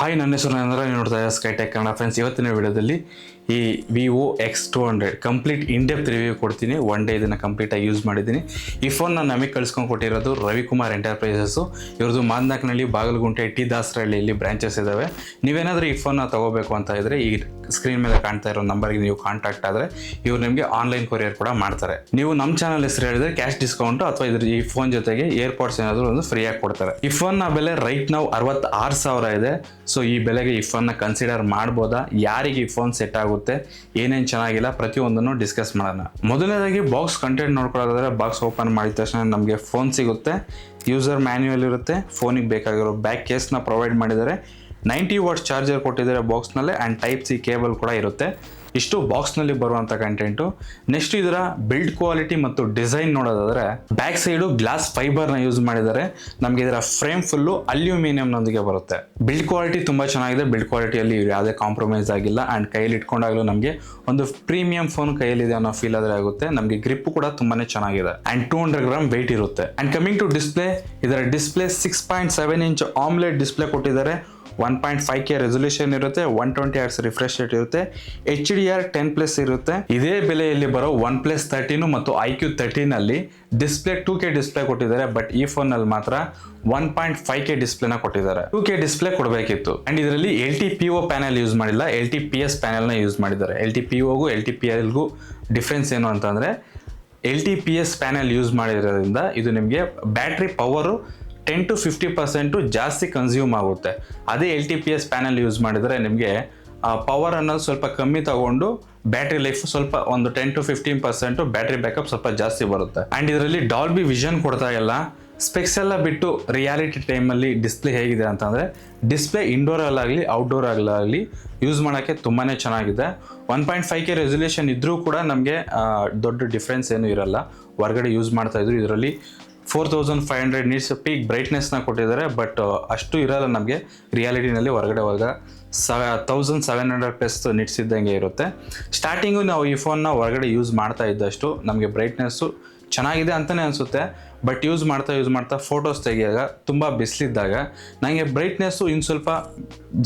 Hi ನನ್ನ ಹೆಸರು ನೀವು ನೋಡ್ತಾ ಇದ್ದಾರೆ ಸ್ಕೈಟೆಕ್ ಕನ್ನಡ ಫ್ರೆಂಡ್ಸ್ ಇವತ್ತಿನ ವಿಡಿಯೋದಲ್ಲಿ ಈ Vivo X two hundred complete in-depth review ಕೊಡ್ತೀನಿ. ಒನ್ ಡೇ ಇದನ್ನು ಕಂಪ್ಲೀಟಾಗಿ ಯೂಸ್ ಮಾಡಿದ್ದೀನಿ. ಈ ಫೋನ್ ನಾನು ನಮಗೆ ಕಳ್ಸ್ಕೊಂಡು ಕೊಟ್ಟಿರೋದು ರವಿಕುಮಾರ್ ಎಂಟರ್ಪ್ರೈಸಸ್ಸು ಇವ್ರದ್ದು ಮಾಂದಾಕ್ನಳ್ಳಿ ಬಾಗಲಗುಂಟೆ ಟಿ ದಾಸರಹಳ್ಳಿಯಲ್ಲಿ ಬ್ರಾಂಚಸ್ ಇದ್ದಾವೆ ನೀವೇನಾದರೂ ಈ ಫೋನ್ನ ತಗೋಬೇಕು ಅಂತ ಇದ್ದರೆ ಈ ಸ್ಕ್ರೀನ್ ಮೇಲೆ ಕಾಣ್ತಾ ಇರೋ ನಂಬರ್ಗೆ ನೀವು ಕಾಂಟ್ಯಾಕ್ಟ್ ಆದರೆ ಇವ್ರು ನಿಮಗೆ ಆನ್ಲೈನ್ ಕೊರಿಯರ್ ಕೂಡ ಮಾಡ್ತಾರೆ. ನೀವು ನಮ್ಮ ಚಾನಲ್ ಹೆಸರು ಹೇಳಿದ್ರೆ ಕ್ಯಾಶ್ ಡಿಸ್ಕೌಂಟ್ ಅಥವಾ ಇದ್ರ ಈ ಫೋನ್ ಜೊತೆಗೆ ಏರ್ಪಾಡ್ಸ್ ಏನಾದರೂ ಒಂದು ಫ್ರೀಯಾಗಿ ಕೊಡ್ತಾರೆ. ಈ ಫೋನ್ನ ಬೆಲೆ ರೈಟ್ ನಾವು ಅರವತ್ತಾರು ಸಾವಿರ ಇದೆ. ಸೊ ಈ ಬೆಲೆಗೆ ಈ ಫೋನ್ನ ಕನ್ಸಿಡರ್ ಮಾಡ್ಬೋದಾ? ಯಾರಿಗೆ ಈ ಫೋನ್ ಸೆಟ್ ಆಗುತ್ತೆ? ಏನೇನು ಚೆನ್ನಾಗಿಲ್ಲ? ಪ್ರತಿಯೊಂದನ್ನು ಡಿಸ್ಕಸ್ ಮಾಡೋಣ. ಮೊದಲನೇದಾಗಿ ಬಾಕ್ಸ್ ಕಂಟೆಂಟ್ ನೋಡ್ಕೊಳ್ಳೋದಾದ್ರೆ ಬಾಕ್ಸ್ ಓಪನ್ ಮಾಡಿದ ತಕ್ಷಣ ನಮಗೆ ಫೋನ್ ಸಿಗುತ್ತೆ. ಯೂಸರ್ ಮ್ಯಾನ್ಯುವಲ್ ಇರುತ್ತೆ. ಫೋನಿಗೆ ಬೇಕಾಗಿರೋ ಬ್ಯಾಕ್ ಕೇಸ್ನ ಪ್ರೊವೈಡ್ ಮಾಡಿದ್ದಾರೆ. ನೈಂಟಿ ವಾಟ್ಸ್ ಚಾರ್ಜರ್ ಕೊಟ್ಟಿದ್ದಾರೆ ಬಾಕ್ಸ್ನಲ್ಲೇ ಆ್ಯಂಡ್ ಟೈಪ್ ಸಿ ಕೇಬಲ್ ಕೂಡ ಇರುತ್ತೆ. ಇಷ್ಟು ಬಾಕ್ಸ್ನಲ್ಲಿ ಬರುವಂಥ ಕಂಟೆಂಟು ನೆಕ್ಸ್ಟ್ ಇದರ ಬಿಲ್ಡ್ ಕ್ವಾಲಿಟಿ ಮತ್ತು ಡಿಸೈನ್ ನೋಡೋದಾದ್ರೆ ಬ್ಯಾಕ್ ಸೈಡು ಗ್ಲಾಸ್ ಫೈಬರ್ನ ಯೂಸ್ ಮಾಡಿದ್ದಾರೆ. ನಮಗೆ ಇದರ ಫ್ರೇಮ್ ಫುಲ್ಲು ಅಲ್ಯೂಮಿನಿಯಂನೊಂದಿಗೆ ಬರುತ್ತೆ. ಬಿಲ್ಡ್ ಕ್ವಾಲಿಟಿ ತುಂಬ ಚೆನ್ನಾಗಿದೆ. ಬಿಲ್ಡ್ ಕ್ವಾಲಿಟಿಯಲ್ಲಿ ಯಾವುದೇ ಕಾಂಪ್ರಮೈಸ್ ಆಗಿಲ್ಲ. ಆ್ಯಂಡ್ ಕೈಯಲ್ಲಿ ಇಟ್ಕೊಂಡಾಗಲೂ ನಮಗೆ ಒಂದು ಪ್ರೀಮಿಯಂ ಫೋನ್ ಕೈಯಲ್ಲಿದೆ ಅನ್ನೋ ಫೀಲ್ ಆದರೆ ಆಗುತ್ತೆ. ನಮಗೆ ಗ್ರಿಪ್ ಕೂಡ ತುಂಬಾನೇ ಚೆನ್ನಾಗಿದೆ. And two hundred gram weight ಇರುತ್ತೆ. ಆ್ಯಂಡ್ ಕಮಿಂಗ್ ಟು ಡಿಸ್ಪ್ಲೇ ಇದರ display six point seven inch AMOLED display ಕೊಟ್ಟಿದ್ದಾರೆ. One point five K resolution ಇರುತ್ತೆ, one twenty hertz refresh rate ಇರುತ್ತೆ H D R ten plus ಇರುತ್ತೆ. ಇದೇ ಬೆಲೆಯಲ್ಲಿ ಬರೋ one plus thirteen ಮತ್ತು ಐ ಕ್ಯೂ ತರ್ಟೀನಲ್ಲಿ ಡಿಸ್ಪ್ಲೇ ಟೂ ಕೆ ಡಿಸ್ಪ್ಲೇ ಕೊಟ್ಟಿದ್ದಾರೆ ಬಟ್ ಈ ಫೋನಲ್ಲಿ ಮಾತ್ರ ಒನ್ ಪಾಯಿಂಟ್ ಫೈವ್ ಕೆ ಡಿಸ್ಪ್ಲೇನ ಕೊಟ್ಟಿದ್ದಾರೆ. ಟೂ ಕೆ ಡಿಸ್ಪ್ಲೇ ಕೊಡಬೇಕಿತ್ತು. ಅಂಡ್ ಇದರಲ್ಲಿ L T P O panel use ಮಾಡಿಲ್ಲ ಎಲ್ ಟಿ ಪಿ ಎಸ್ ಪ್ಯಾನಲ್ನ ಯೂಸ್ ಮಾಡಿದ್ದಾರೆ. ಎಲ್ ಟಿ ಪಿ ಒಗೂ ಎಲ್ ಟಿ ಪಿ ಎಲ್ಗೂ ಡಿಫ್ರೆನ್ಸ್ ಏನು ಅಂತಂದರೆ L T P S panel use ಮಾಡಿರೋದ್ರಿಂದ ಇದು ನಿಮಗೆ battery power ten to fifty percent ಜಾಸ್ತಿ ಕನ್ಸ್ಯೂಮ್ ಆಗುತ್ತೆ. ಅದೇ L T P S panel use ಮಾಡಿದರೆ ನಿಮಗೆ ಪವರ್ ಅನ್ನೋದು ಸ್ವಲ್ಪ ಕಮ್ಮಿ ತಗೊಂಡು ಬ್ಯಾಟ್ರಿ ಲೈಫ್ ಸ್ವಲ್ಪ ಒಂದು ten to fifteen percent battery backup ಸ್ವಲ್ಪ ಜಾಸ್ತಿ ಬರುತ್ತೆ. ಆ್ಯಂಡ್ ಇದರಲ್ಲಿ ಡಾಲ್ಬಿ ವಿಷನ್ ಕೊಡ್ತಾ ಇಲ್ಲ. ಸ್ಪೆಕ್ಸ್ ಎಲ್ಲ ಬಿಟ್ಟು ರಿಯಾಲಿಟಿ ಟೈಮಲ್ಲಿ ಡಿಸ್ಪ್ಲೇ ಹೇಗಿದೆ ಅಂತಂದರೆ ಡಿಸ್ಪ್ಲೇ ಇಂಡೋರಲ್ಲಾಗಲಿ ಔಟ್ಡೋರಾಗಲಿ ಯೂಸ್ ಮಾಡೋಕ್ಕೆ ತುಂಬಾ ಚೆನ್ನಾಗಿದೆ. One point five K resolution ಇದ್ದರೂ ಕೂಡ ನಮಗೆ ದೊಡ್ಡ ಡಿಫ್ರೆನ್ಸ್ ಏನೂ ಇರಲ್ಲ. ಹೊರಗಡೆ ಯೂಸ್ ಮಾಡ್ತಾಯಿದ್ರು ಇದರಲ್ಲಿ four thousand five hundred nits peak ಬ್ರೈಟ್ನೆಸ್ನ ಕೊಟ್ಟಿದ್ದಾರೆ ಬಟ್ ಅಷ್ಟು ಇರಲ್ಲ ನಮಗೆ. ರಿಯಾಲಿಟಿನಲ್ಲಿ ಹೊರಗಡೆ ಹೋದಾಗ ಸವ thousand seven hundred plus nits ಇದ್ದಂಗೆ ಇರುತ್ತೆ. ಸ್ಟಾರ್ಟಿಂಗು ನಾವು ಈ ಫೋನ್ನ ಹೊರಗಡೆ ಯೂಸ್ ಮಾಡ್ತಾ ಇದ್ದಷ್ಟು ನಮಗೆ ಬ್ರೈಟ್ನೆಸ್ಸು ಚೆನ್ನಾಗಿದೆ ಅಂತಲೇ ಅನಿಸುತ್ತೆ. ಬಟ್ ಯೂಸ್ ಮಾಡ್ತಾ ಯೂಸ್ ಮಾಡ್ತಾ ಫೋಟೋಸ್ ತೆಗಿಯಾಗ ತುಂಬ ಬಿಸಿಲಿದ್ದಾಗ ನನಗೆ ಬ್ರೈಟ್ನೆಸ್ಸು ಇನ್ನು ಸ್ವಲ್ಪ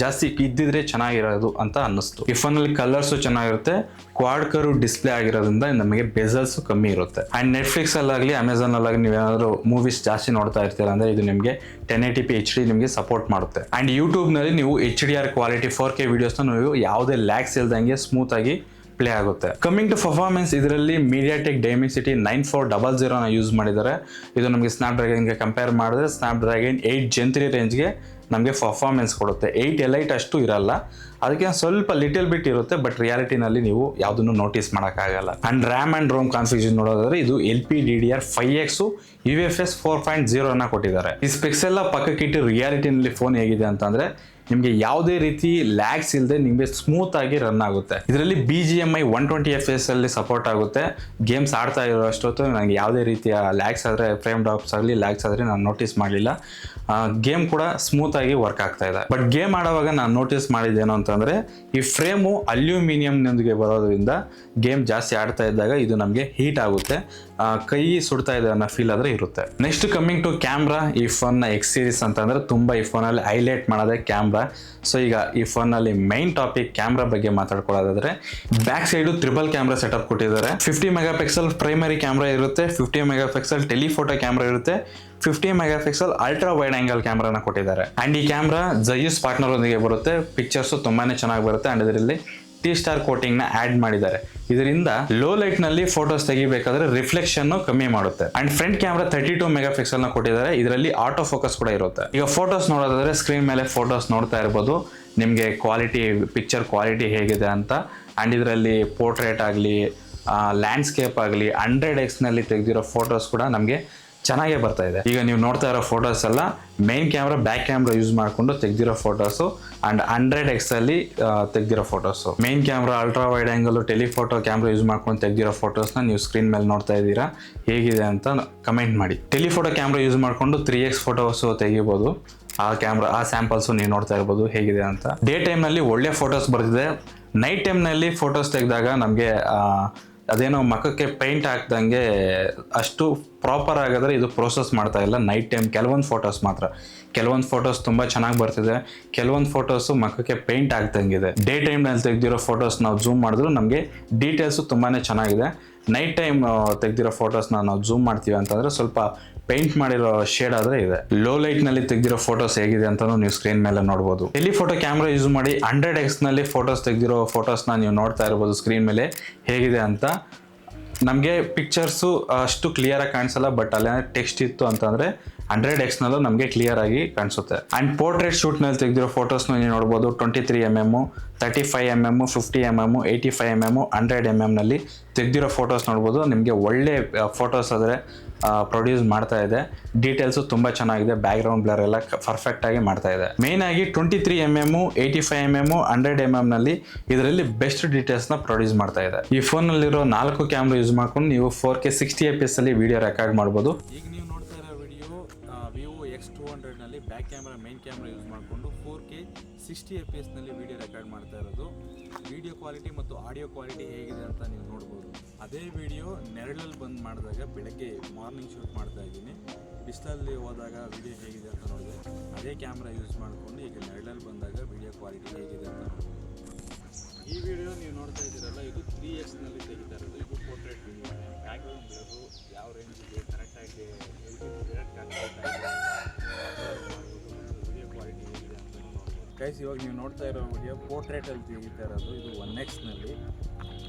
ಜಾಸ್ತಿ ಇದ್ದಿದ್ರೆ ಚೆನ್ನಾಗಿರೋದು ಅಂತ ಅನ್ನಿಸ್ತು. ಈ ಫೋನಲ್ಲಿ ಕಲರ್ಸು ಚೆನ್ನಾಗಿರುತ್ತೆ ಕ್ವಾಡ್ ಕರು ಡಿಸ್ಪ್ಲೇ ಆಗಿರೋದ್ರಿಂದ ನಮಗೆ ಬೆಸಲ್ಸು ಕಮ್ಮಿ ಇರುತ್ತೆ. ಆ್ಯಂಡ್ ನೆಟ್ಫ್ಲಿಕ್ಸಲ್ಲಾಗಲಿ ಅಮೆಝಾನಲ್ಲಾಗಲಿ ನೀವೇನಾದರೂ ಮೂವೀಸ್ ಜಾಸ್ತಿ ನೋಡ್ತಾ ಇರ್ತೀರ ಅಂದರೆ ಇದು ನಿಮಗೆ ten eighty P H D ನಿಮಗೆ ಸಪೋರ್ಟ್ ಮಾಡುತ್ತೆ. ಆ್ಯಂಡ್ ಯೂಟ್ಯೂಬ್ನಲ್ಲಿ ನೀವು H D R quality four K ವೀಡಿಯೋಸ್ನ ನೀವು ಯಾವುದೇ ಲ್ಯಾಕ್ಸ್ ಇಲ್ದಂಗೆ ಸ್ಮೂತಾಗಿ ಪ್ಲೇ ಆಗುತ್ತೆ. ಕಮಿಂಗ್ ಟು ಪರ್ಫಾರ್ಮೆನ್ಸ್ ಇದರಲ್ಲಿ MediaTek Dimensity nine four double ಜೀರೋನ use ಮಾಡಿದ್ದಾರೆ. ಇದು ನಮಗೆ ಸ್ನ್ಯಾಪ್ ಡ್ರ್ಯಾಗನ್ಗೆ ಕಂಪೇರ್ ಮಾಡಿದ್ರೆ Snapdragon eight gen three ರೇಂಜ್ಗೆ ನಮಗೆ ಪರ್ಫಾರ್ಮೆನ್ಸ್ ಕೊಡುತ್ತೆ. ಏಯ್ಟ್ ಎಲೈಟ್ ಅಷ್ಟು ಇರಲ್ಲ. ಅದಕ್ಕೆ ಸ್ವಲ್ಪ ಲಿಟಲ್ ಬಿಟ್ ಇರುತ್ತೆ ಬಟ್ ರಿಯಾಲಿಟಿನಲ್ಲಿ ನೀವು ಯಾವುದನ್ನು ನೋಟಿಸ್ ಮಾಡೋಕ್ಕಾಗಲ್ಲ. And RAM and ROM confusion ನೋಡೋದಾದ್ರೆ ಇದು L P D D R five X U F S four point ಜೀರೋನ ಕೊಟ್ಟಿದ್ದಾರೆ. ಈ ಸ್ಪೆಕ್ಸ್ ಎಲ್ಲ ಪಕ್ಕಕ್ಕಿಟ್ಟು ರಿಯಾಲಿಟಿನಲ್ಲಿ ಫೋನ್ ಹೇಗಿದೆ ಅಂತಂದರೆ ನಿಮಗೆ ಯಾವುದೇ ರೀತಿ ಲ್ಯಾಗ್ಸ್ ಇಲ್ಲದೆ ನಿಮಗೆ ಸ್ಮೂತ್ ಆಗಿ ರನ್ ಆಗುತ್ತೆ. ಇದರಲ್ಲಿ B G M I one twenty F S ಅಲ್ಲಿ ಸಪೋರ್ಟ್ ಆಗುತ್ತೆ. ಗೇಮ್ಸ್ ಆಡ್ತಾ ಇರೋ ಅಷ್ಟೊತ್ತು ನನಗೆ ಯಾವುದೇ ರೀತಿಯ ಲ್ಯಾಗ್ಸ್ ಆದರೆ ಫ್ರೇಮ್ ಡ್ರಾಪ್ಸ್ ಆಗಲಿ ಲ್ಯಾಗ್ಸ್ ಆದರೆ ನಾನು ನೋಟಿಸ್ ಮಾಡಲಿಲ್ಲ. ಗೇಮ್ ಕೂಡ ಸ್ಮೂತ್ ಆಗಿ ವರ್ಕ್ ಆಗ್ತಾ ಇದೆ. ಬಟ್ ಗೇಮ್ ಆಡುವಾಗ ನಾನು ನೋಟಿಸ್ ಮಾಡಿದ್ದೇನು ಅಂತಂದ್ರೆ, ಈ ಫ್ರೇಮು ಅಲ್ಯೂಮಿನಿಯಂನೊಂದಿಗೆ ಬರೋದ್ರಿಂದ ಗೇಮ್ ಜಾಸ್ತಿ ಆಡ್ತಾ ಇದ್ದಾಗ ಇದು ನಮಗೆ ಹೀಟ್ ಆಗುತ್ತೆ. ಕೈ ಸುಡ್ತಾ ಇದೆ ಅನ್ನೋ ಫೀಲ್ ಆದರೆ ಇರುತ್ತೆ. ನೆಕ್ಸ್ಟ್ ಕಮ್ಮಿಂಗ್ ಟು ಕ್ಯಾಮ್ರಾ ಈ ಫೋನ್ನ ಎಕ್ಸ್ ಸೀರೀಸ್ ಅಂತಂದರೆ ತುಂಬ ಈ ಫೋನಲ್ಲಿ ಹೈಲೈಟ್ ಮಾಡೋದೇ ಕ್ಯಾಮ್ರಾ ಸೊ ಈಗ ಈ ಫೋನಲ್ಲಿ ಮೈನ್ ಟಾಪಿಕ್ ಕ್ಯಾಮ್ರಾ ಬಗ್ಗೆ ಮಾತಾಡ್ಕೊಳ್ಳೋದಾದ್ರೆ back side triple camera setup ಕೊಟ್ಟಿದ್ದಾರೆ. Fifty mega pixel primary camera ಇರುತ್ತೆ fifty mega pixel telephoto camera ಇರುತ್ತೆ fifty megapixel ultra wide angle ಕ್ಯಾಮ್ರಾನ ಕೊಟ್ಟಿದ್ದಾರೆ. ಅಂಡ್ ಈ ಕ್ಯಾಮ್ರಾ ಜಯೂಸ್ ಪಾರ್ಟ್ನರ್ ಒಂದಿಗೆ ಬರುತ್ತೆ. ಪಿಕ್ಚರ್ಸು ತುಂಬಾನೇ ಚೆನ್ನಾಗಿ ಬರುತ್ತೆ. ಅಂಡ್ ಇದರಲ್ಲಿ ಟಿ ಸ್ಟಾರ್ ಕೋಟಿಂಗ್ನ ಆ್ಯಡ್ ಮಾಡಿದ್ದಾರೆ. ಇದರಿಂದ ಲೋ ಲೈಟ್ನಲ್ಲಿ ಫೋಟೋಸ್ ತೆಗಿಬೇಕಾದ್ರೆ ರಿಫ್ಲೆಕ್ಷನ್ ಕಮ್ಮಿ ಮಾಡುತ್ತೆ. And front camera thirty two mega ಪಿಕ್ಸೆಲ್ನ ಕೊಟ್ಟಿದ್ದಾರೆ. ಇದರಲ್ಲಿ ಆಟೋ ಫೋಕಸ್ ಕೂಡ ಇರುತ್ತೆ. ಈಗ ಫೋಟೋಸ್ ನೋಡೋದಾದ್ರೆ ಸ್ಕ್ರೀನ್ ಮೇಲೆ ಫೋಟೋಸ್ ನೋಡ್ತಾ ಇರ್ಬೋದು. ನಿಮಗೆ ಕ್ವಾಲಿಟಿ ಪಿಕ್ಚರ್ ಕ್ವಾಲಿಟಿ ಹೇಗಿದೆ ಅಂತ. ಅಂಡ್ ಇದರಲ್ಲಿ ಪೋರ್ಟ್ರೇಟ್ ಆಗಲಿ ಲ್ಯಾಂಡ್ಸ್ಕೇಪ್ ಆಗಲಿ ಹಂಡ್ರೆಡ್ ಎಕ್ಸ್ನಲ್ಲಿ ತೆಗೆದಿರೋ ಫೋಟೋಸ್ ಕೂಡ ನಮಗೆ ಚೆನ್ನಾಗೇ ಬರ್ತಾ ಇದೆ. ಈಗ ನೀವು ನೋಡ್ತಾ ಇರೋ ಫೋಟೋಸ್ ಎಲ್ಲ main camera back camera use ಮಾಡಿಕೊಂಡು ತೆಗ್ದಿರೋ ಫೋಟೋಸು ಅಂಡ್ ಹಂಡ್ರೆಡ್ ಎಕ್ಸ್ ಅಲ್ಲಿ ತೆಗ್ದಿರೋ photos main camera ultra wide angle telephoto camera use ಮಾಡ್ಕೊಂಡು ತೆಗ್ದಿರೋ ಫೋಟೋಸ್ನ ನೀವು ಸ್ಕ್ರೀನ್ ಮೇಲೆ ನೋಡ್ತಾ ಇದ್ದೀರಾ. ಹೇಗಿದೆ ಅಂತ ಕಮೆಂಟ್ ಮಾಡಿ. ಟೆಲಿಫೋಟೋ ಕ್ಯಾಮ್ರಾ ಯೂಸ್ ಮಾಡಿಕೊಂಡು ತ್ರೀ ಎಕ್ಸ್ ಫೋಟೋಸು ತೆಗಿಬೋದು. ಆ ಕ್ಯಾಮ್ರಾ ಆ ಸ್ಯಾಂಪಲ್ಸು ನೀವು ನೋಡ್ತಾ ಇರ್ಬೋದು. ಹೇಗಿದೆ ಅಂತ. ಡೇ ಟೈಮ್ನಲ್ಲಿ ಒಳ್ಳೆ ಫೋಟೋಸ್ ಬರ್ತಿದೆ. ನೈಟ್ ಟೈಮ್ನಲ್ಲಿ ಫೋಟೋಸ್ ತೆಗೆದಾಗ ನಮಗೆ ಅದೇನೋ ಮಖಕ್ಕೆ ಪೇಂಟ್ ಹಾಕ್ದಂಗೆ ಅಷ್ಟು ಪ್ರಾಪರ್ ಆಗಿದ್ರೆ ಇದು ಪ್ರೋಸೆಸ್ ಮಾಡ್ತಾ ಇಲ್ಲ. ನೈಟ್ ಟೈಮ್ ಕೆಲವೊಂದು ಫೋಟೋಸ್ ಮಾತ್ರ. ಕೆಲವೊಂದು ಫೋಟೋಸ್ ತುಂಬ ಚೆನ್ನಾಗಿ ಬರ್ತಿದೆ. ಕೆಲವೊಂದು ಫೋಟೋಸು ಮಕ್ಕಕ್ಕೆ ಪೇಂಟ್ ಆಗ್ದಂಗಿದೆ. ಡೇ ಟೈಮ್ನಲ್ಲಿ ತೆಗೆದಿರೋ ಫೋಟೋಸ್ ನಾವು ಝೂಮ್ ಮಾಡಿದ್ರು ನಮಗೆ ಡೀಟೇಲ್ಸು ತುಂಬಾ ಚೆನ್ನಾಗಿದೆ. ನೈಟ್ ಟೈಮ್ ತೆಗೆದಿರೋ ಫೋಟೋಸ್ನ ನಾವು ಝೂಮ್ ಮಾಡ್ತೀವಿ ಅಂತಂದರೆ ಸ್ವಲ್ಪ ಪೇಂಟ್ ಮಾಡಿರೋ ಶೇಡ್ ಆದ್ರೆ ಇದೆ. ಲೋ ಲೈಟ್ನಲ್ಲಿ ತೆಗೆದಿರೋ ಫೋಟೋಸ್ ಹೇಗಿದೆ ಅಂತಾನು ನೀವು ಸ್ಕ್ರೀನ್ ಮೇಲೆ ನೋಡಬಹುದು ಫೋಟೋ ಕ್ಯಾಮ್ರಾ ಯೂಸ್ ಮಾಡಿ ಹಂಡ್ರೆಡ್ ಎಕ್ಸ್ನಲ್ಲಿ ಫೋಟೋಸ್ ತೆಗೆದಿರೋ ನ ನೀವು ನೋಡ್ತಾ ಇರಬಹುದು ಸ್ಕ್ರೀನ್ ಮೇಲೆ ಹೇಗಿದೆ ಅಂತ. ನಮಗೆ ಪಿಕ್ಚರ್ಸು ಅಷ್ಟು ಕ್ಲಿಯರ್ ಆಗಿ ಕಾಣಿಸಲ್ಲ ಬಟ್ ಅಲ್ಲಿ ಟೆಕ್ಸ್ಟ್ ಇತ್ತು ಅಂತಂದ್ರೆ ಹಂಡ್ರೆಡ್ ಎಕ್ಸ್ನಲ್ಲೂ ನಮಗೆ ಕ್ಲಿಯರ್ ಆಗಿ ಕಾಣಿಸುತ್ತೆ. ಆ್ಯಂಡ್ ಪೋರ್ಟ್ರೇಟ್ ಶೂಟ್ನಲ್ಲಿ ತೆಗೆದಿರೋ ಫೋಟೋಸ್ನ ನೀವು ನೋಡ್ಬೋದು twenty three M M thirty five M M fifty M M eighty five M M hundred M ಎಮ್ನಲ್ಲಿ ತೆಗೆದಿರೋ ಫೋಟೋಸ್ ನೋಡ್ಬೋದು. ನಿಮಗೆ ಒಳ್ಳೆ ಫೋಟೋಸ್ ಆದರೆ ಪ್ರೊಡ್ಯೂಸ್ ಮಾಡ್ತಾ ಇದೆ. ಡೀಟೇಲ್ಸು ತುಂಬ ಚೆನ್ನಾಗಿದೆ. ಬ್ಯಾಕ್ಗ್ರೌಂಡ್ ಬ್ಲರ್ ಎಲ್ಲ ಪರ್ಫೆಕ್ಟ್ ಆಗಿ ಮಾಡ್ತಾ ಇದೆ. ಮೇನ್ ಆಗಿ twenty three M M eighty five M M hundred M ಎಮ್ನಲ್ಲಿ ಇದರಲ್ಲಿ ಬೆಸ್ಟ್ ಡೀಟೇಲ್ಸ್ನ ಪ್ರೊಡ್ಯೂಸ್ ಮಾಡ್ತಾ ಇದೆ. ಈ ಫೋನಲ್ಲಿರೋ ನಾಲ್ಕು ಕ್ಯಾಮ್ರಾ ಯೂಸ್ ಮಾಡ್ಕೊಂಡು ನೀವು four K sixty F P S ಅಲ್ಲಿ ವಿಡಿಯೋ ರೆಕಾರ್ಡ್ ಮಾಡ್ಬೋದು. ಈಗ ನೀವು ನೋಡ್ತಾ ಇರೋ video Vivo X two ಹಂಡ್ರೆಡ್ನಲ್ಲಿ back camera main camera use ಮಾಡಿಕೊಂಡು ಸಿಕ್ಸ್ಟಿ ಎಫ್ ಪಿ ಎಸ್ನಲ್ಲಿ ವಿಡಿಯೋ ರೆಕಾರ್ಡ್ ಮಾಡ್ತಾ ಇರೋದು. ವಿಡಿಯೋ ಕ್ವಾಲಿಟಿ ಮತ್ತು ಆಡಿಯೋ ಕ್ವಾಲಿಟಿ ಹೇಗಿದೆ ಅಂತ ನೀವು ನೋಡ್ಬೋದು. ಅದೇ ವಿಡಿಯೋ ನೆರಳಲ್ಲಿ ಬಂದ್ ಮಾಡಿದಾಗ ಬೆಳಗ್ಗೆ ಮಾರ್ನಿಂಗ್ ಶೂಟ್ ಮಾಡ್ತಾ ಇದ್ದೀನಿ. ಬಿಸಿಲಲ್ಲಿ ಹೋದಾಗ ವಿಡಿಯೋ ಹೇಗಿದೆ ಅಂತ ನೋಡಿದೆ ಅದೇ ಕ್ಯಾಮ್ರಾ ಯೂಸ್ ಮಾಡಿಕೊಂಡು ಈಗ ನೆರಳಲ್ಲಿ ಬಂದಾಗ ವಿಡಿಯೋ ಕ್ವಾಲಿಟಿ ಹೇಗಿದೆ ಅಂತ ಈ ವಿಡಿಯೋ ನೀವು ನೋಡ್ತಾ ಇದ್ದೀರಲ್ಲ, ಇದು ತ್ರೀ ಎಕ್ಸ್ನಲ್ಲಿ ತೆಗಿತಾ ಇರೋದು. ಇದು ಪೋರ್ಟ್ರೇಟ್ ವಿಡಿಯೋ ಬ್ಯಾಕ್ಗ್ರೌಂಡ್ ಯಾವ ರೇಂಜಿಗೆ ಕರೆಕ್ಟಾಗಿ ಗೈಸ್ ಇವಾಗ ನೀವು ನೋಡ್ತಾ ಇರೋ ವಿಡಿಯೋ ಪೋರ್ಟ್ರೇಟಲ್ಲಿ ತೆಗಿತಾ ಇರೋದು ಇದು ಒನ್ ಎಕ್ಸ್ನಲ್ಲಿ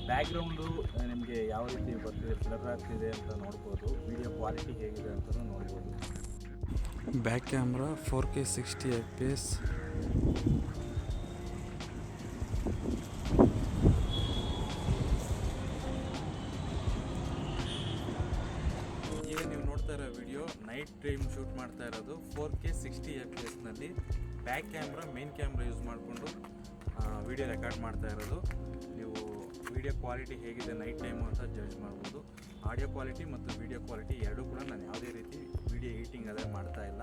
ಬ್ಯಾಕ್ಗ್ರೌಂಡು ನಿಮಗೆ ಯಾವ ರೀತಿ ಬರ್ತಿದೆ ಬ್ಲರ್ ಆಗ್ತಿದೆ ಅಂತ ನೋಡ್ಬೋದು. ವಿಡಿಯೋ ಕ್ವಾಲಿಟಿ ಹೇಗಿದೆ ಅಂತಲೂ ನೋಡ್ಬೋದು. Back camera four K sixty F P S ಈಗ ನೀವು ನೋಡ್ತಾ ಇರೋ ವಿಡಿಯೋ ನೈಟ್ ಟೈಮ್ ಶೂಟ್ ಮಾಡ್ತಾ ಇರೋದು four K sixty F P ಎಸ್ನಲ್ಲಿ back camera, main camera use ಮಾಡಿಕೊಂಡು ವಿಡಿಯೋ ರೆಕಾರ್ಡ್ ಮಾಡ್ತಾ ಇರೋದು. ನೀವು ವಿಡಿಯೋ ಕ್ವಾಲಿಟಿ ಹೇಗಿದೆ ನೈಟ್ ಟೈಮು ಅಂತ ಜಡ್ಜ್ ಮಾಡ್ಬೋದು. ಆಡಿಯೋ ಕ್ವಾಲಿಟಿ ಮತ್ತು ವಿಡಿಯೋ ಕ್ವಾಲಿಟಿ ಎರಡೂ ಕೂಡ ನಾನು ಯಾವುದೇ ರೀತಿ ವಿಡಿಯೋ ಎಡಿಟಿಂಗ್ ಅದೇ ಮಾಡ್ತಾ ಇಲ್ಲ.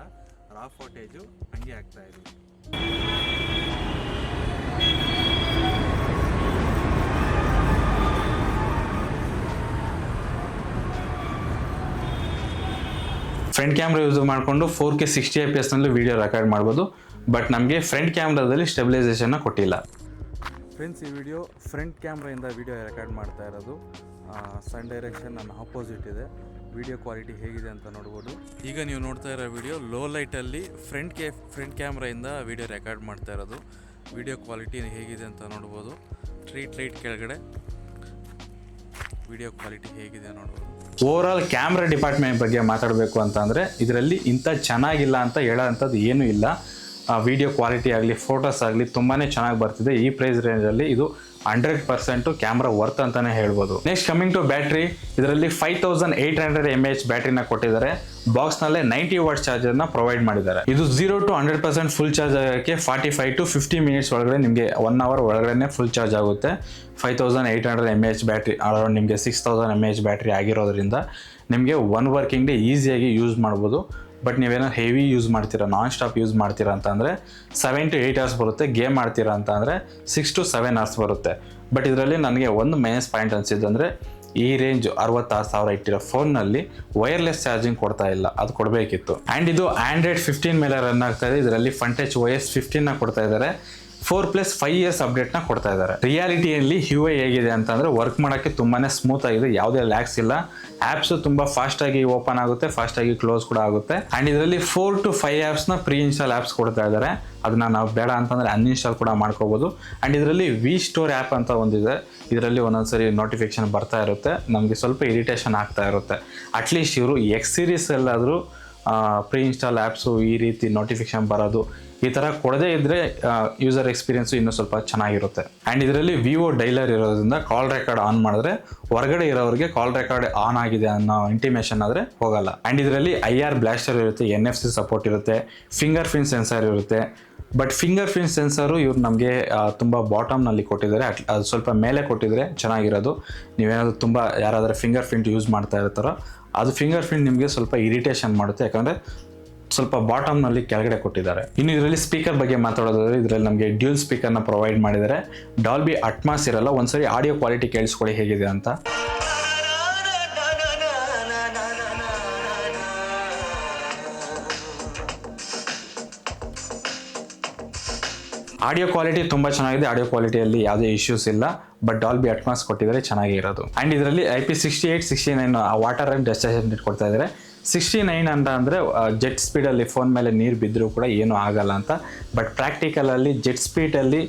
ರಾ ಫೋಟೇಜು ಹಂಗೆ ಆಗ್ತಾ ಇದೆ. ಫ್ರಂಟ್ ಕ್ಯಾಮ್ರಾ ಯೂಸ್ ಮಾಡಿಕೊಂಡು four K sixty I P ನಲ್ಲಿ ವಿಡಿಯೋ ರೆಕಾರ್ಡ್ ಮಾಡ್ಬೋದು. ಬಟ್ ನಮಗೆ ಫ್ರಂಟ್ ಕ್ಯಾಮ್ರಾದಲ್ಲಿ ಸ್ಟೆಬಿಲೈಸೇಷನ್ನ ಕೊಟ್ಟಿಲ್ಲ. ಫ್ರೆಂಡ್ಸ್ ಈ ವಿಡಿಯೋ ಫ್ರಂಟ್ ಕ್ಯಾಮ್ರಾಯಿಂದ ವಿಡಿಯೋ ರೆಕಾರ್ಡ್ ಮಾಡ್ತಾ ಇರೋದು. ಸನ್ ಡೈರೆಕ್ಷನ್ ನನ್ನ ಆಪೋಸಿಟ್ ಇದೆ. ವಿಡಿಯೋ ಕ್ವಾಲಿಟಿ ಹೇಗಿದೆ ಅಂತ ನೋಡ್ಬೋದು. ಈಗ ನೀವು ನೋಡ್ತಾ ಇರೋ ವಿಡಿಯೋ ಲೋ ಲೈಟಲ್ಲಿ ಫ್ರಂಟ್ ಕ್ಯಾ ಫ್ರಂಟ್ ಕ್ಯಾಮ್ರಾಯಿಂದ ವಿಡಿಯೋ ರೆಕಾರ್ಡ್ ಮಾಡ್ತಾ ಇರೋದು. ವಿಡಿಯೋ ಕ್ವಾಲಿಟಿ ಹೇಗಿದೆ ಅಂತ ನೋಡ್ಬೋದು. ಸ್ಟ್ರೀಟ್ ಲೈಟ್ ಕೆಳಗಡೆ. ವಿಡಿಯೋ ಕ್ವಾಲಿಟಿ ಹೇಗಿದೆ ನೋಡ್ಬೋದು. ಓವರ್ ಆಲ್ ಕ್ಯಾಮ್ರಾ ಡಿಪಾರ್ಟ್ಮೆಂಟ್ ಬಗ್ಗೆ ಮಾತಾಡಬೇಕು ಅಂತಂದರೆ ಇದರಲ್ಲಿ ಇಂಥ ಚೆನ್ನಾಗಿಲ್ಲ ಅಂತ ಹೇಳೋವಂಥದ್ದು ಏನೂ ಇಲ್ಲ. ವಿಡಿಯೋ ಕ್ವಾಲಿಟಿ ಆಗಲಿ ಫೋಟೋಸ್ ಆಗಲಿ ತುಂಬಾ ಚೆನ್ನಾಗಿ ಬರ್ತಿದೆ. ಈ ಪ್ರೈಸ್ ರೇಂಜಲ್ಲಿ ಇದು ಹಂಡ್ರೆಡ್ ಪರ್ಸೆಂಟು ಕ್ಯಾಮ್ರಾ ವರ್ತ್ ಅಂತಲೇ ಹೇಳ್ಬೋದು. ನೆಕ್ಸ್ಟ್ ಕಮಿಂಗ್ ಟು ಬ್ಯಾಟ್ರಿ ಇದರಲ್ಲಿ five thousand eight hundred M H ಬ್ಯಾಟ್ರಿನ ಕೊಟ್ಟಿದ್ದಾರೆ. ಬಾಕ್ಸ್ನಲ್ಲೇ ನೈಂಟಿ ವಾಟ್ ಚಾರ್ಜರ್ನ ಪ್ರೊವೈಡ್ ಮಾಡಿದ್ದಾರೆ. ಇದು zero to hundred percent full charge ಆಗೋಕ್ಕೆ forty five to fifty minutes ಒಳಗಡೆ ನಿಮಗೆ ಒನ್ ಅವರ್ ಒಳಗಡೆ ಫುಲ್ ಚಾರ್ಜ್ ಆಗುತ್ತೆ. Five thousand eight hundred M H battery around ನಿಮಗೆ six thousand M H battery ಆಗಿರೋದ್ರಿಂದ ನಿಮಗೆ ಒನ್ ವರ್ಕಿಂಗ್ ಡೇ ಈಸಿಯಾಗಿ use ಮಾಡ್ಬೋದು. ಬಟ್ ನೀವೇನೋ ಹೆವಿ ಯೂಸ್ ಮಾಡ್ತೀರಾ ನಾನ್ ಸ್ಟಾಪ್ ಯೂಸ್ ಮಾಡ್ತೀರಾ ಅಂತಂದರೆ ಸೆವೆನ್ ಟು ಏಯ್ಟ್ ಅವರ್ಸ್ ಬರುತ್ತೆ ಗೇಮ್ ಆಡ್ತೀರಾ ಅಂತ ಅಂದರೆ ಸಿಕ್ಸ್ ಟು ಸೆವೆನ್ ಅವರ್ಸ್ ಬರುತ್ತೆ. ಬಟ್ ಇದರಲ್ಲಿ ನನಗೆ ಒಂದು ಮೈನಸ್ ಪಾಯಿಂಟ್ ಅನಿಸಿದ್ದು ಅಂದರೆ ಈ ರೇಂಜ್ ಅರವತ್ತಾರು ಸಾವಿರ ಇಟ್ಟಿರೋ ಫೋನ್ನಲ್ಲಿ ವೈರ್ಲೆಸ್ ಚಾರ್ಜಿಂಗ್ ಕೊಡ್ತಾ ಇಲ್ಲ, ಅದು ಕೊಡಬೇಕಿತ್ತು. ಆ್ಯಂಡ್ ಇದು ಆ್ಯಂಡ್ರಾಯ್ಡ್ ಫಿಫ್ಟೀನ್ ಮೇಲೆ ರನ್ ಆಗ್ತಾ ಇದೆ, ಇದರಲ್ಲಿ ಫಂಟೆಚ್ ಓ ಎಸ್ ಫಿಫ್ಟೀನ್ನ ಕೊಡ್ತಾ ಇದ್ದಾರೆ ಫೋರ್ ಪ್ಲಸ್ ಫೈವ್ ಇಯರ್ಸ್ ಅಪ್ಡೇಟ್ನ ಕೊಡ್ತಾ ಇದ್ದಾರೆ. ರಿಯಾಲಿಟಿಯಲ್ಲಿ ಯು ಐ ಹೇಗಿದೆ ಅಂತಂದರೆ ವರ್ಕ್ ಮಾಡೋಕ್ಕೆ ತುಂಬಾ ಸ್ಮೂತ್ ಆಗಿದೆ. ಯಾವುದೇ ಲ್ಯಾಕ್ಸ್ ಇಲ್ಲ. ಆ್ಯಪ್ಸು ತುಂಬ ಫಾಸ್ಟಾಗಿ ಓಪನ್ ಆಗುತ್ತೆ ಫಾಸ್ಟಾಗಿ ಕ್ಲೋಸ್ ಕೂಡ ಆಗುತ್ತೆ. ಆ್ಯಂಡ್ ಇದರಲ್ಲಿ ಫೋರ್ ಟು ಫೈವ್ ಆ್ಯಪ್ಸ್ನ ಪ್ರೀ ಇನ್ಸ್ಟಾಲ್ ಆ್ಯಪ್ಸ್ ಕೊಡ್ತಾ ಇದ್ದಾರೆ. ಅದನ್ನ ನಾವು ಬೇಡ ಅಂತಂದರೆ ಅನ್ಇನ್ಸ್ಟಾಲ್ ಕೂಡ ಮಾಡ್ಕೋಬೋದು. ಆ್ಯಂಡ್ ಇದರಲ್ಲಿ ವಿ ಸ್ಟೋರ್ ಆ್ಯಪ್ ಅಂತ ಒಂದಿದೆ ಇದರಲ್ಲಿ ಒಂದೊಂದ್ಸರಿ ನೋಟಿಫಿಕೇಶನ್ ಬರ್ತಾ ಇರುತ್ತೆ. ನಮಗೆ ಸ್ವಲ್ಪ ಇರಿಟೇಷನ್ ಆಗ್ತಾ ಇರುತ್ತೆ. ಅಟ್ಲೀಸ್ಟ್ ಇವರು ಎಕ್ಸ್ ಸೀರೀಸ್ ಸೀರೀಸಲ್ಲಾದರೂ ಪ್ರೀ ಇನ್ಸ್ಟಾಲ್ ಆ್ಯಪ್ಸು ಈ ರೀತಿ ನೋಟಿಫಿಕೇಶನ್ ಬರೋದು, ಈ ಥರ ಕೊಡದೇ ಇದ್ದರೆ ಯೂಸರ್ ಎಕ್ಸ್ಪೀರಿಯನ್ಸು ಇನ್ನೂ ಸ್ವಲ್ಪ ಚೆನ್ನಾಗಿರುತ್ತೆ. ಆ್ಯಂಡ್ ಇದರಲ್ಲಿ ವಿವೋ ಡೈಲರ್ ಇರೋದ್ರಿಂದ ಕಾಲ್ ರೆಕಾರ್ಡ್ ಆನ್ ಮಾಡಿದ್ರೆ ಹೊರಗಡೆ ಇರೋರಿಗೆ ಕಾಲ್ ರೆಕಾರ್ಡ್ ಆನ್ ಆಗಿದೆ ಅನ್ನೋ ಇಂಟಿಮೇಷನ್ ಆದರೆ ಹೋಗಲ್ಲ. ಆ್ಯಂಡ್ ಇದರಲ್ಲಿ ಐ ಆರ್ ಬ್ಲಾಸ್ಟರ್ ಇರುತ್ತೆ ಎನ್ ಎಫ್ ಸಿ ಸಪೋರ್ಟ್ ಇರುತ್ತೆ ಫಿಂಗರ್ ಪ್ರಿಂಟ್ ಸೆನ್ಸರ್ ಇರುತ್ತೆ. ಬಟ್ ಫಿಂಗರ್ ಪ್ರಿಂಟ್ ಸೆನ್ಸರು ಇವ್ರು ನಮಗೆ ತುಂಬ ಬಾಟಮ್ನಲ್ಲಿ ಕೊಟ್ಟಿದ್ದಾರೆ. ಅಟ್ ಅದು ಸ್ವಲ್ಪ ಮೇಲೆ ಕೊಟ್ಟಿದ್ರೆ ಚೆನ್ನಾಗಿರೋದು. ನೀವೇನಾದರೂ ತುಂಬ ಯಾರಾದರೂ ಫಿಂಗರ್ ಪ್ರಿಂಟ್ ಯೂಸ್ ಮಾಡ್ತಾ ಇರ್ತಾರೋ ಅದು ಫಿಂಗರ್ ಪ್ರಿಂಟ್ ನಿಮಗೆ ಸ್ವಲ್ಪ ಇರಿಟೇಷನ್ ಮಾಡುತ್ತೆ. ಯಾಕಂದರೆ ಸ್ವಲ್ಪ ಬಾಟಮ್ನಲ್ಲಿ ಕೆಳಗಡೆ ಕೊಟ್ಟಿದ್ದಾರೆ. ಇನ್ನು ಇದರಲ್ಲಿ ಸ್ಪೀಕರ್ ಬಗ್ಗೆ ಮಾತಾಡೋದಾದ್ರೆ, ಇದರಲ್ಲಿ ನಮಗೆ ಡ್ಯೂಲ್ ಸ್ಪೀಕರ್ನ ಪ್ರೊವೈಡ್ ಮಾಡಿದ್ದಾರೆ. ಡಾಲ್ಬಿ ಅಟ್ಮಾಸ್ ಇರಲ್ಲ, ಒಂದ್ಸರಿ ಆಡಿಯೋ ಕ್ವಾಲಿಟಿ ಕೇಳಿಸ್ಕೊಳ್ಳಿ ಹೇಗಿದೆ ಅಂತ. ಆಡಿಯೋ ಕ್ವಾಲಿಟಿ ತುಂಬ ಚೆನ್ನಾಗಿದೆ. ಆಡಿಯೋ ಕ್ವಾಲಿಟಿಯಲ್ಲಿ ಯಾವುದೇ ಇಶ್ಯೂಸ್ ಇಲ್ಲ. ಬಟ್ ಡಾಲ್ಬಿ ಅಟ್ಮಾಸ್ ಕೊಟ್ಟಿದ್ದಾರೆ, ಚೆನ್ನಾಗೇ ಇರೋದು. ಆ್ಯಂಡ್ ಇದರಲ್ಲಿ I P sixty eight sixty nine water and ಡೆಸ್ಟೇಷನ್ ಕೊಡ್ತಾ ಇದ್ದಾರೆ. ಸಿಕ್ಸ್ಟಿ ನೈನ್ ಅಂತ ಅಂದರೆ ಜೆಟ್ ಸ್ಪೀಡಲ್ಲಿ ಫೋನ್ ಮೇಲೆ ನೀರು ಬಿದ್ದರೂ ಕೂಡ ಏನೂ ಆಗಲ್ಲ ಅಂತ. ಬಟ್ ಪ್ರಾಕ್ಟಿಕಲಲ್ಲಿ ಜೆಟ್ ಸ್ಪೀಡಲ್ಲಿ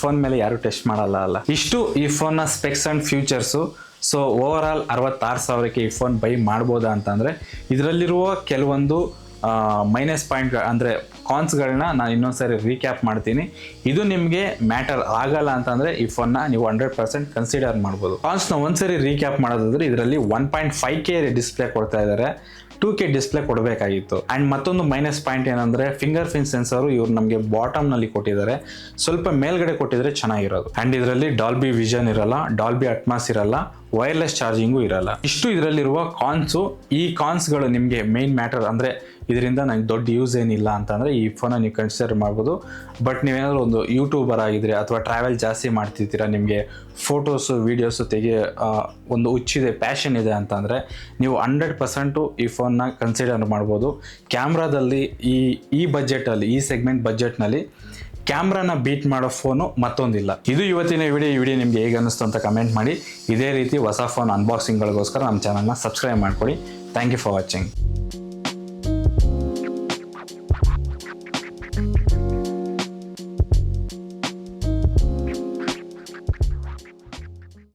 ಫೋನ್ ಮೇಲೆ ಯಾರು ಟೆಸ್ಟ್ ಮಾಡಲ್ಲ ಅಲ್ಲ. ಇಷ್ಟು ಈ ಫೋನ್ನ specs and features so over all ಅರವತ್ತಾರು ಸಾವಿರಕ್ಕೆ ಈ ಫೋನ್ ಬೈ ಮಾಡ್ಬೋದಾ ಅಂತಂದರೆ ಇದರಲ್ಲಿರುವ ಕೆಲವೊಂದು ಮೈನಸ್ ಪಾಯಿಂಟ್ ಅಂದರೆ ಕಾನ್ಸ್ಗಳನ್ನ ನಾನು ಇನ್ನೊಂದ್ಸರಿ ರೀಕ್ಯಾಪ್ ಮಾಡ್ತೀನಿ. ಇದು ನಿಮಗೆ ಮ್ಯಾಟರ್ ಆಗಲ್ಲ ಅಂತಂದರೆ ಈ ಫೋನ್ನ ನೀವು ಹಂಡ್ರೆಡ್ ಪರ್ಸೆಂಟ್ ಕನ್ಸಿಡರ್ ಮಾಡ್ಬೋದು. ಕಾನ್ಸ್ನ ಒಂದ್ಸರಿ ರೀಕ್ಯಾಪ್ ಮಾಡೋದಾದ್ರೆ ಇದರಲ್ಲಿ one point five K display ಕೊಡ್ತಾ ಇದ್ದಾರೆ ಟೂ ಕೆ ಡಿಸ್ಪ್ಲೇ ಕೊಡಬೇಕಾಗಿತ್ತು. ಆ್ಯಂಡ್ ಮತ್ತೊಂದು ಮೈನಸ್ ಪಾಯಿಂಟ್ ಏನಂದರೆ ಫಿಂಗರ್ ಪ್ರಿಂಟ್ ಸೆನ್ಸರು ಇವ್ರು ನಮಗೆ ಬಾಟಮ್ನಲ್ಲಿ ಕೊಟ್ಟಿದ್ದಾರೆ. ಸ್ವಲ್ಪ ಮೇಲ್ಗಡೆ ಕೊಟ್ಟಿದ್ರೆ ಚೆನ್ನಾಗಿರೋದು. ಆ್ಯಂಡ್ ಇದರಲ್ಲಿ ಡಾಲ್ಬಿ ವಿಷನ್ ಇರಲ್ಲ ಡಾಲ್ಬಿ ಅಟ್ಮಾಸ್ ಇರಲ್ಲ ವೈರ್ಲೆಸ್ ಚಾರ್ಜಿಂಗು ಇರಲ್ಲ. ಇಷ್ಟು ಇದರಲ್ಲಿರುವ ಕಾನ್ಸು ಈ ಕಾನ್ಸ್ಗಳು ನಿಮಗೆ ಮೇನ್ ಮ್ಯಾಟರ್ ಅಂದರೆ ಇದರಿಂದ ನನಗೆ ದೊಡ್ಡ ಯೂಸ್ ಏನಿಲ್ಲ ಅಂತಂದರೆ ಈ ಫೋನ ನೀವು ಕನ್ಸಿಡರ್ ಮಾಡ್ಬೋದು. ಬಟ್ ನೀವೇನಾದರೂ ಒಂದು ಯೂಟ್ಯೂಬರ್ ಆಗಿದ್ರೆ ಅಥವಾ ಟ್ರಾವೆಲ್ ಜಾಸ್ತಿ ಮಾಡ್ತಿರ್ತೀರ ನಿಮಗೆ ಫೋಟೋಸು ವೀಡಿಯೋಸು ತೆಗೆ ಒಂದು ಹುಚ್ಚಿದೆ ಪ್ಯಾಷನ್ ಇದೆ ಅಂತಂದರೆ ನೀವು ಹಂಡ್ರೆಡ್ ಪರ್ಸೆಂಟು ಈ ಫೋನ್ನ ಕನ್ಸಿಡರ್ ಮಾಡ್ಬೋದು. ಕ್ಯಾಮ್ರಾದಲ್ಲಿ ಈ ಈ ಬಜೆಟಲ್ಲಿ ಈ ಸೆಗ್ಮೆಂಟ್ ಬಜೆಟ್ನಲ್ಲಿ ಕ್ಯಾಮ್ರಾನ ಬೀಟ್ ಮಾಡೋ ಫೋನು ಮತ್ತೊಂದಿಲ್ಲ. ಇದು ಇವತ್ತಿನ ವಿಡಿಯೋ ಈ ವಿಡಿಯೋ ನಿಮಗೆ ಹೇಗೆ ಅನ್ನಿಸ್ತು ಅಂತ ಕಮೆಂಟ್ ಮಾಡಿ. ಇದೇ ರೀತಿ ಹೊಸ ಫೋನ್ ಅನ್ಬಾಕ್ಸಿಂಗ್ಗಳಿಗೋಸ್ಕರ ನಮ್ಮ ಚಾನಲ್ನ ಸಬ್ಸ್ಕ್ರೈಬ್ ಮಾಡ್ಕೊಳ್ಳಿ. Thank you for watching